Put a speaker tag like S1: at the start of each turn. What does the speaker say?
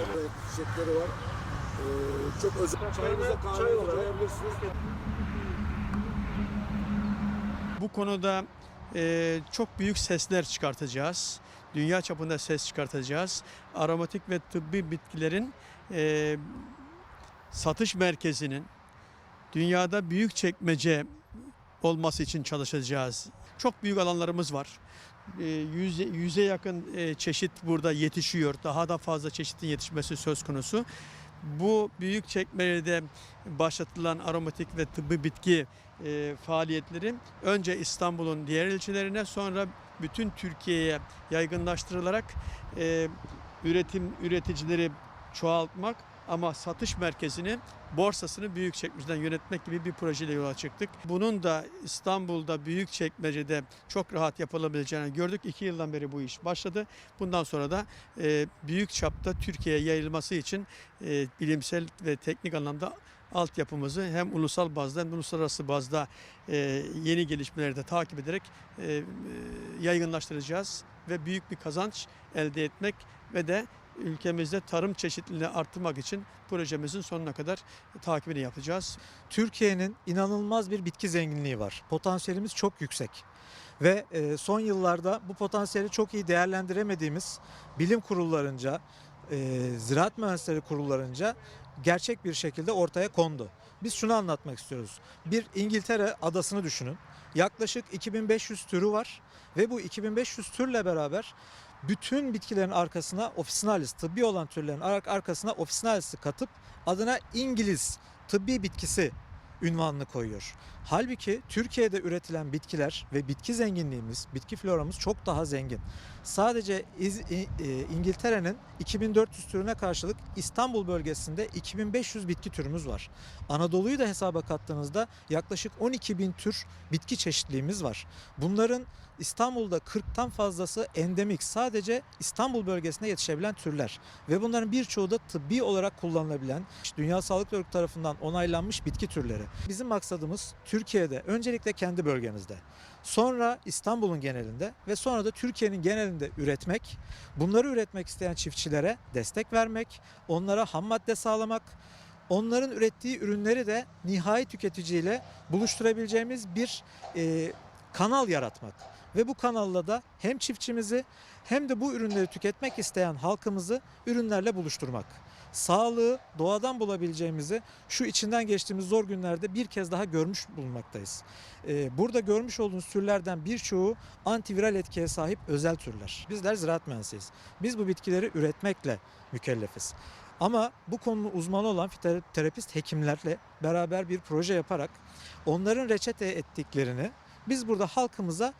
S1: yapılıyor. Çiçekleri var. Ee, çok özel. Çayınıza kahvenize koyabilirsiniz.
S2: Bu konuda e, çok büyük sesler çıkartacağız. Dünya çapında ses çıkartacağız. Aromatik ve tıbbi bitkilerin e, satış merkezinin dünyada büyük çekmece olması için çalışacağız. Çok büyük alanlarımız var. E, yüze, yüze yakın e, çeşit burada yetişiyor. Daha da fazla çeşitin yetişmesi söz konusu. Bu büyük çekmecede başlatılan aromatik ve tıbbi bitki e, faaliyetleri önce İstanbul'un diğer ilçelerine sonra bütün Türkiye'ye yaygınlaştırılarak e, üretim üreticileri çoğaltmak ama satış merkezini borsasını Büyükçekmece'den yönetmek gibi bir projeyle yola çıktık. Bunun da İstanbul'da Büyükçekmece'de çok rahat yapılabileceğini gördük. İki yıldan beri bu iş başladı. Bundan sonra da e, büyük çapta Türkiye'ye yayılması için e, bilimsel ve teknik anlamda altyapımızı hem ulusal bazda hem uluslararası bazda e, yeni gelişmeleri de takip ederek e, e, yaygınlaştıracağız ve büyük bir kazanç elde etmek ve de ülkemizde tarım çeşitliliğini arttırmak için projemizin sonuna kadar takibini yapacağız.
S3: Türkiye'nin inanılmaz bir bitki zenginliği var. Potansiyelimiz çok yüksek. Ve e, son yıllarda bu potansiyeli çok iyi değerlendiremediğimiz bilim kurullarınca, e, ziraat mühendisleri kurullarınca gerçek bir şekilde ortaya kondu. Biz şunu anlatmak istiyoruz. Bir İngiltere adasını düşünün. Yaklaşık 2500 türü var ve bu 2500 türle beraber bütün bitkilerin arkasına officinalis, tıbbi olan türlerin ar- arkasına officinalis'i katıp adına İngiliz tıbbi bitkisi ünvanını koyuyor. Halbuki Türkiye'de üretilen bitkiler ve bitki zenginliğimiz, bitki floramız çok daha zengin. Sadece e, İngiltere'nin 2400 türüne karşılık İstanbul bölgesinde 2500 bitki türümüz var. Anadolu'yu da hesaba kattığınızda yaklaşık 12 bin tür bitki çeşitliliğimiz var. Bunların İstanbul'da 40'tan fazlası endemik sadece İstanbul bölgesinde yetişebilen türler ve bunların birçoğu da tıbbi olarak kullanılabilen Dünya Sağlık Örgütü tarafından onaylanmış bitki türleri. Bizim maksadımız Türkiye'de öncelikle kendi bölgemizde sonra İstanbul'un genelinde ve sonra da Türkiye'nin genelinde üretmek, bunları üretmek isteyen çiftçilere destek vermek, onlara ham madde sağlamak, onların ürettiği ürünleri de nihai tüketiciyle buluşturabileceğimiz bir e, kanal yaratmak. Ve bu kanalla da hem çiftçimizi hem de bu ürünleri tüketmek isteyen halkımızı ürünlerle buluşturmak. Sağlığı doğadan bulabileceğimizi şu içinden geçtiğimiz zor günlerde bir kez daha görmüş bulunmaktayız. Ee, burada görmüş olduğunuz türlerden birçoğu antiviral etkiye sahip özel türler. Bizler ziraat mühendisiyiz. Biz bu bitkileri üretmekle mükellefiz. Ama bu konunun uzmanı olan fitoterapist hekimlerle beraber bir proje yaparak onların reçete ettiklerini biz burada halkımıza